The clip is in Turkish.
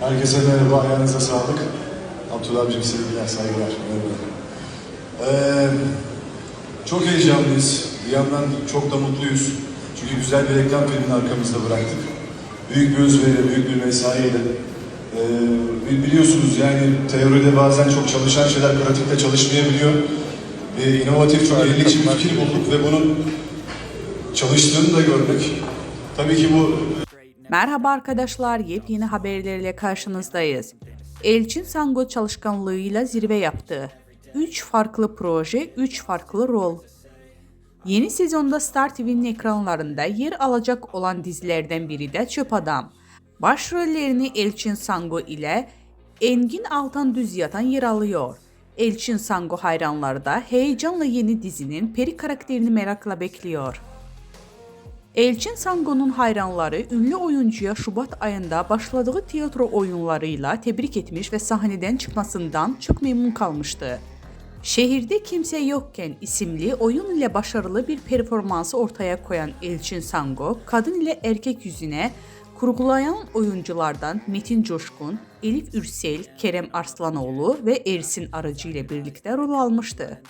Herkese merhaba, ayağınıza sağlık. Abdullah abicim sevgiler, saygılar. Merhaba. Ee, çok heyecanlıyız. Bir yandan çok da mutluyuz. Çünkü güzel bir reklam filmini arkamızda bıraktık. Büyük bir özveriyle, büyük bir mesaiyle. Ee, bi- biliyorsunuz yani teoride bazen çok çalışan şeyler pratikte çalışmayabiliyor. Bir inovatif, çok yenilikçi bir fikir bulduk ve bunun çalıştığını da gördük. Tabii ki bu Merhaba arkadaşlar, yepyeni haberlerle karşınızdayız. Elçin Sango çalışkanlığıyla zirve yaptı. 3 farklı proje, 3 farklı rol. Yeni sezonda Star TV'nin ekranlarında yer alacak olan dizilerden biri de Çöp Adam. Başrollerini Elçin Sango ile Engin Altan Düz Yatan yer alıyor. Elçin Sango hayranları da heyecanla yeni dizinin peri karakterini merakla bekliyor. Elçin Sango'nun hayranları ünlü oyuncuya Şubat ayında başladığı tiyatro oyunlarıyla tebrik etmiş ve sahneden çıkmasından çok memnun kalmıştı. Şehirde Kimse Yokken isimli oyun ile başarılı bir performansı ortaya koyan Elçin Sango, kadın ile erkek yüzüne kurgulayan oyunculardan Metin Coşkun, Elif Ürsel, Kerem Arslanoğlu ve Ersin Arıcı ile birlikte rol almıştı.